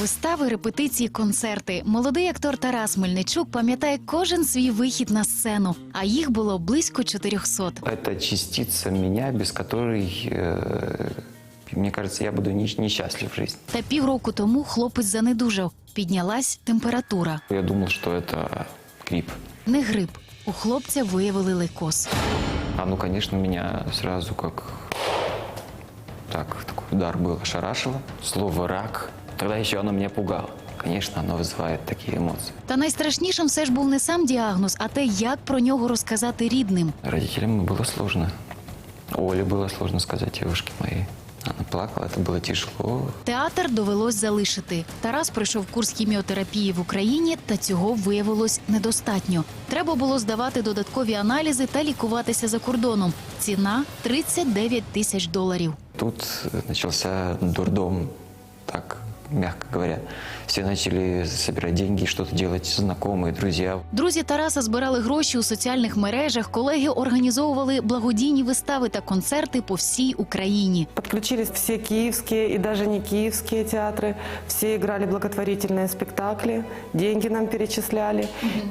Вистави, репетиції, концерти. Молодий актор Тарас Мельничук пам'ятає кожен свій вихід на сцену, а їх було близько 400. Это частица меня, без которой, э, мне кажется, я буду не- несчастлив в жизни. Та півроку тому хлопець занедужав. Піднялась температура. Я думал, что это грипп. Не грип. У хлопця виявили лейкоз. А ну, конечно, меня сразу как так, такой удар был, ошарашило. Слово «рак». Тогда еще оно меня пугало. Конечно, оно вызывает такие эмоции. Та найстрашнішим все ж був не сам діагноз, а те, як про нього розказати рідним. Родителям было сложно. Оле было сложно сказать девушке моей. Она плакала, это было тяжело. Театр довелось залишити. Тарас пройшов курс хіміотерапії в Україні, та цього виявилось недостатньо. Треба було здавати додаткові аналізи та лікуватися за кордоном. Ціна 39 тисяч доларів. Тут э, начался дурдом, так, мягко говоря. Все начали собирать деньги, что-то делать, знакомые, друзья. Друзі Тараса збирали гроші у соціальних мережах. Колеги організовували благодійні вистави та концерти по всій Україні. Подключились все киевские и даже не киевские театры. Все играли благотворительные спектакли, деньги нам перечисляли.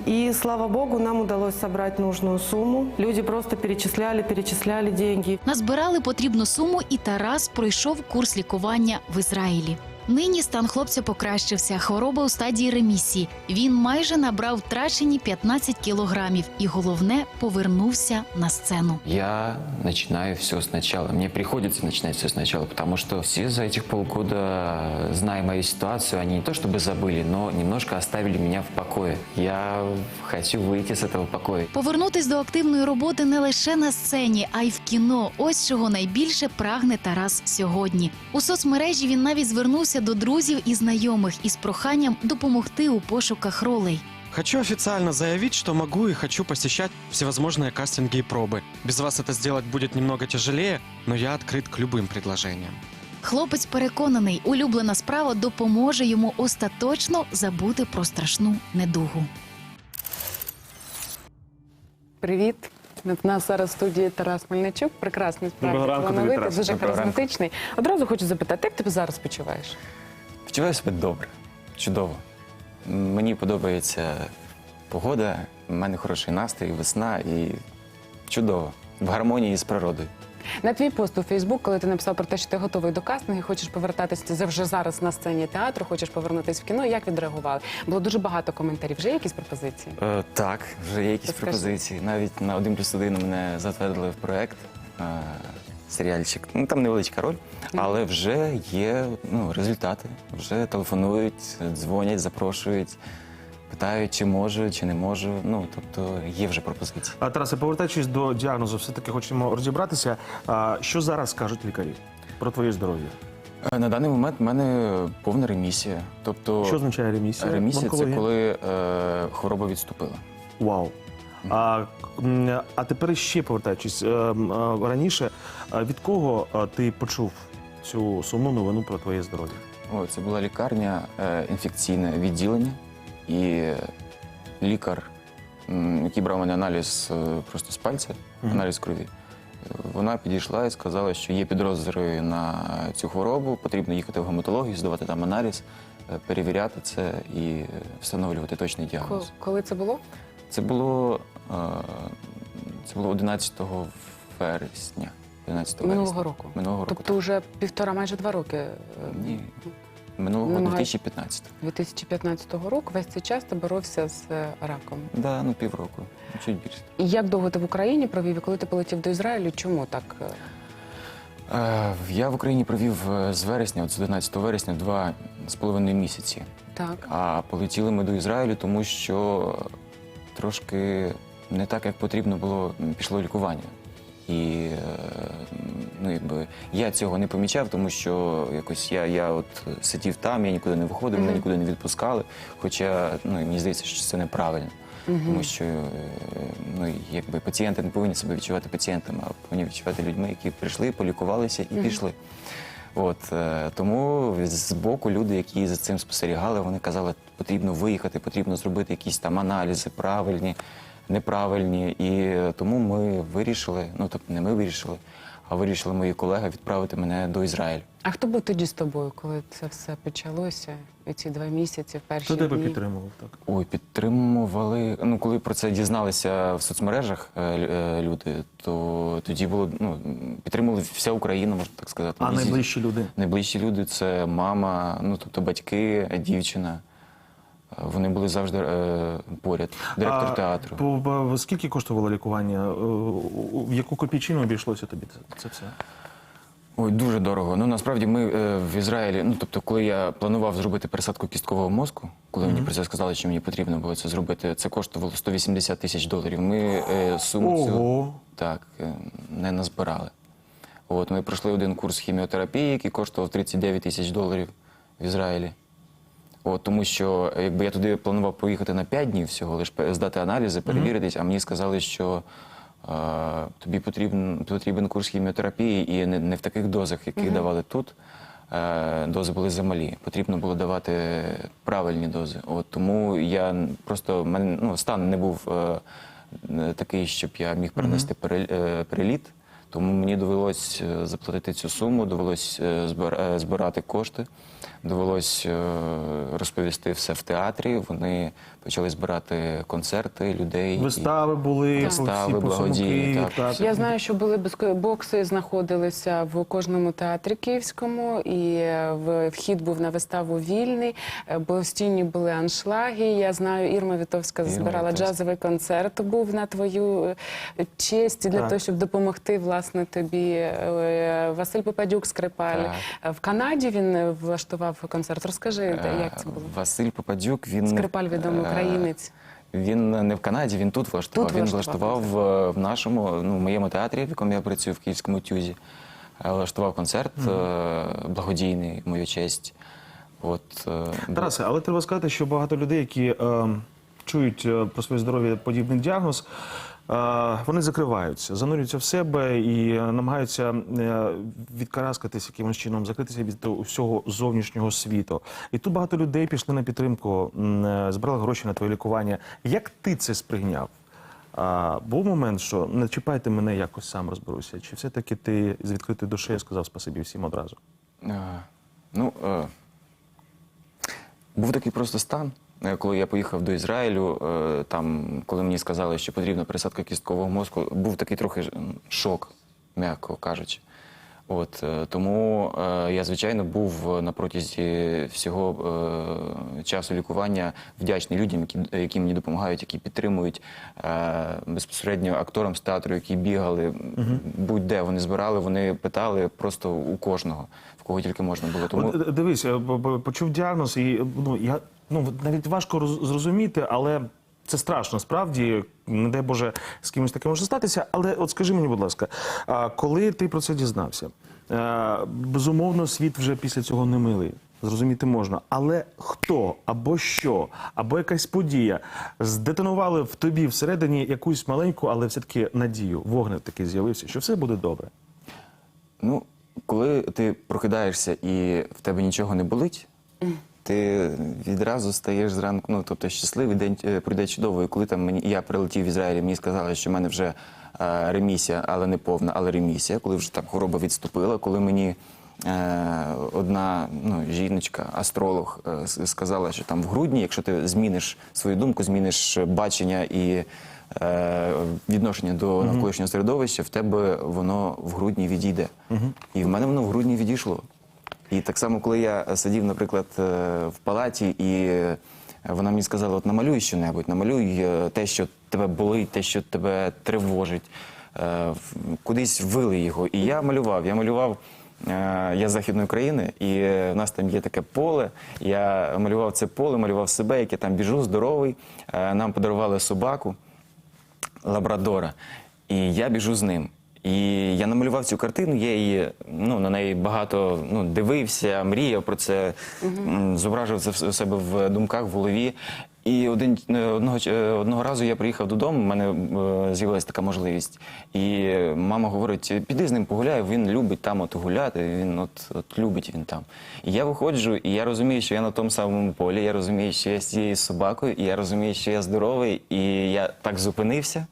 И, слава богу, нам удалось собрать нужную сумму. Люди просто перечисляли, перечисляли деньги. Назбирали потрібну суму, і Тарас пройшов курс лікування в Ізраїлі. Нині стан хлопця покращився. Хвороба у стадії ремісії. Він майже набрав втрачені 15 кілограмів, і головне повернувся на сцену. Я начинаю все сначала. Мне приходится начинать все сначала, потому что все за этих полгода, зная мою ситуацию, они не то чтобы забыли, но немножко оставили меня в покое. Я хочу выйти с этого покоя. Повернутись до активної роботи не лише на сцені, а й в кіно. Ось чого найбільше прагне Тарас сьогодні. У соцмережі він навіть звернувся до друзів і знайомих із проханням допомогти у пошуках ролей. Хочу официально заявить, что могу и хочу посещать всевозможные кастинги и пробы. Без вас это сделать будет немного тяжелее, но я открыт к любым предложениям. Хлопець переконаний, улюблена справа допоможе йому остаточно забути про страшну недугу. Привіт. в нас зараз в студії Тарас Мельничук. Прекрасний справді Доброго ранку тобі, талановитий, Тарас. дуже Доброго ранку. харизматичний. Одразу хочу запитати, як тебе зараз почуваєш? Почуваю себе добре, чудово. Мені подобається погода, в мене хороший настрій, весна і чудово. В гармонії з природою. На твій пост у Фейсбук, коли ти написав про те, що ти готовий до кастингу, хочеш повертатися ти вже зараз на сцені театру, хочеш повернутися в кіно. Як відреагували? Було дуже багато коментарів. Вже є якісь пропозиції? Е, так, вже є якісь Розкажи. пропозиції. Навіть на 1 плюс 1 мене затвердили в проект. Е, серіальчик. Ну там невеличка роль, але вже є ну, результати. Вже телефонують, дзвонять, запрошують, питають, чи можу, чи не можу. Ну тобто є вже пропозиції. А Тарасе, повертаючись до діагнозу, все-таки хочемо розібратися. А, що зараз кажуть лікарі про твоє здоров'я? Е, На даний момент в мене повна ремісія. Тобто Що означає ремісія? ремісія це коли е, хвороба відступила. Вау. А, а тепер ще повертаючись е, е, раніше, від кого ти почув цю сумну новину про твоє здоров'я? О, це була лікарня, інфекційне відділення, і лікар, який брав мене аналіз е, просто з пальця, аналіз крові, вона підійшла і сказала, що є підозри на цю хворобу, потрібно їхати в гематологію, здавати там аналіз, е, перевіряти це і встановлювати точний діагноз. Коли це було? Це було, е, це було 11 вересня. 11 Минулого вересня. року. Минулого року. Тобто вже півтора, майже два роки. Ні. Минулого Намагаюсь- 2015. 2015 року весь цей час ти боровся з е, раком. Да, ну півроку, чуть більше. І як довго ти в Україні провів, і коли ти полетів до Ізраїлю, чому так? е, Е, я в Україні провів з вересня, от з 11 вересня, два з половиною місяці. Так. А полетіли ми до Ізраїлю, тому що трошки не так, як потрібно було, пішло лікування. І е, ну, якби, я цього не помічав, тому що якось я, я от сидів там, я нікуди не виходив, мене нікуди не відпускали. Хоча ну, мені здається, що це неправильно. Тому що е, ну, якби пацієнти не повинні себе відчувати пацієнтами, а повинні відчувати людьми, які прийшли, полікувалися і пішли. От е, тому з боку люди, які за цим спостерігали, вони казали, потрібно виїхати, потрібно зробити якісь там аналізи правильні, неправильні. І тому ми вирішили, ну тобто не ми вирішили, вирішили мої колеги відправити мене до Ізраїлю. А хто був тоді з тобою, коли це все почалося? І ці два місяці, перші Хто тебе дні? підтримував? Так. Ой, підтримували. Ну, коли про це дізналися в соцмережах е, е, люди, то тоді було ну, підтримували вся Україна, можна так сказати. А Візі- найближчі люди? Найближчі люди це мама, ну тобто батьки, дівчина. Вони були завжди е, поряд. Директор А, театру. по- по- Скільки коштувало лікування? Е, В яку копійчину обійшлося тобі це, це все? Ой, дуже дорого. Ну насправді ми е, в Ізраїлі. Ну тобто, коли я планував зробити пересадку кісткового мозку, коли мені про це сказали, що мені потрібно було це зробити, це коштувало 180 тисяч доларів. Ми е, суму цю так е, не назбирали. От ми пройшли один курс хіміотерапії, який коштував 39 тисяч доларів в Ізраїлі. От, тому що якби я туди планував поїхати на 5 днів всього, лише здати аналізи, перевіритись, а мені сказали, що е, тобі потрібен, потрібен курс хіміотерапії і не, не в таких дозах, які давали тут. Е, дози були замалі. Потрібно було давати правильні дози. От, тому я просто мене ну, стан не був е, такий, щоб я міг перенести пере- е, переліт. Тому мені довелось е, заплатити цю суму, довелось е, е, збирати кошти, довелось розповісти все в театрі. Вони почали збирати концерти людей. Вистави були, Вистави, всьому благодійні, так. Я знаю, що були бокси, знаходилися в кожному театрі київському, і вхід був на виставу вільний, постійні були аншлаги. Я знаю, Ірма Вітовська Ірма збирала Вітовська. джазовий концерт. Був на твою честь для Так. того, щоб допомогти власне тобі. Е, Василь Попадюк, скрипаль. Так. Е, В Канаді він е, влаштував концерт. Розкажи, де- як це Е, було? Василь Попадюк, він Скрипаль відомий е, українець. Він не в Канаді, він тут влаштував. Тут він влаштував влаштував е, в нашому, ну, в моєму театрі, в якому я працюю в Київському тюзі. е, Влаштував концерт е, благодійний в мою честь. От, е, Тарасе, але треба сказати, що багато людей, які е, чують е, про своє здоров'я подібний діагноз, е, вони закриваються, занурюються в себе і е, намагаються е, відкараскатись якимось чином, закритися від усього зовнішнього світу. І тут багато людей пішли на підтримку, е, збирали гроші на твоє лікування. Як ти це сприйняв? Був момент, що не чіпайте мене, якось сам розберуся. Чи все-таки ти з відкритою душею сказав спасибі всім одразу? Е, Ну, е, був такий просто стан, е, коли я поїхав до Ізраїлю, е, там, коли мені сказали, що потрібна пересадка кісткового мозку, був такий трохи шок, м'яко кажучи. От, е, тому е, я, звичайно, був на протязі всього е, часу лікування вдячний людям, які, які мені допомагають, які підтримують е, безпосередньо акторам з театру, які бігали будь-де вони збирали, вони питали просто у кожного, в кого тільки можна було. Тому дивись, почув діагноз, і ну я ну навіть важко роз- зрозуміти, але це страшно. Справді, не дай Боже, з кимось таке може статися. Але от скажи мені, будь ласка, коли ти про це дізнався? е, Безумовно, світ вже після цього не милий. Зрозуміти можна, але хто або що, або якась подія здетонували в тобі всередині якусь маленьку, але все-таки надію, вогник такий з'явився, що все буде добре. Ну, коли ти прокидаєшся і в тебе нічого не болить, ти відразу стаєш зранку, ну тобто щасливий день е, пройде чудово. І коли там мені я прилетів в Ізраїль, мені сказали, що в мене вже е, ремісія, але не повна, але ремісія, коли вже там хвороба відступила, коли мені. е, Одна ну, жіночка, астролог, е, сказала, що там в грудні, якщо ти зміниш свою думку, зміниш бачення і е, відношення до навколишнього середовища, в тебе воно в грудні відійде. І в мене воно в грудні відійшло. І так само, коли я сидів, наприклад, е, в палаті, і е, вона мені сказала: от намалюй щонебудь, намалюй е, те, що тебе болить, те, що тебе тривожить, кудись вили його. І я малював. Я малював. Я з західної країни, і в нас там є таке поле. Я малював це поле, малював себе, як я там біжу, здоровий. Нам подарували собаку лабрадора, і я біжу з ним. І я намалював цю картину, я її ну, на неї багато ну, дивився, мріяв про це, м, зображував це в- у себе в думках, в голові. І один, е, одного, е, одного разу я приїхав додому, в мене е, з'явилася така можливість. І мама говорить: піди з ним погуляй, він любить там от гуляти, він от, от любить він там. І я виходжу, і я розумію, що я на тому самому полі, я розумію, що я з цією собакою, і я розумію, що я здоровий, і я так зупинився.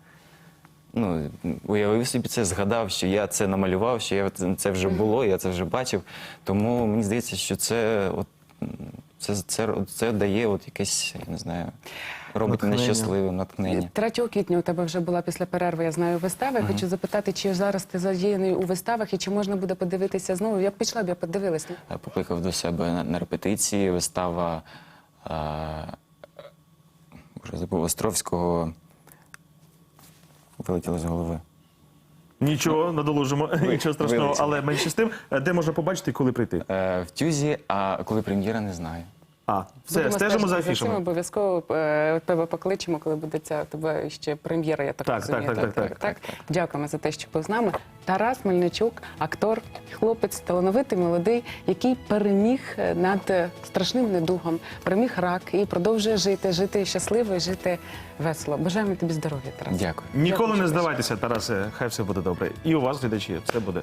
Ну, уявив собі це, згадав, що я це намалював, що я це- вже було, я це вже бачив. Тому мені здається, що це от. Це, це, це дає от якесь, я не знаю, робить мене Натхнення. щасливим, натхнення. 3 квітня у тебе вже була після перерви, я знаю, вистава. Я хочу запитати, чи зараз ти задіяний у виставах і чи можна буде подивитися знову? Я б пішла б, я подивилась. Я покликав до себе на, на репетиції. Вистава а, вже забув Островського. Вилетіло з голови. Нічого, надолужимо, нічого страшного. вилетіло. Але менше з тим, де можна побачити і коли прийти? Е, в Тюзі, а коли прем'єра, не знаю. А, все, Будемо стежимо за цим, афішами. Обов'язково е, тебе покличемо, коли буде ця тебе ще прем'єра. Я так, Так, розумію. так, так, так, так, Дякуємо за те, що був з нами. Тарас Мельничук, актор, хлопець, талановитий, молодий, який переміг е, над е, страшним недугом, переміг рак і продовжує жити, жити щасливо і жити весело. Бажаємо тобі здоров'я, Тарас. Дякую. Ніколи Дякую, не здавайтеся, Тарасе, хай все буде добре. І у вас, глядачі, все буде.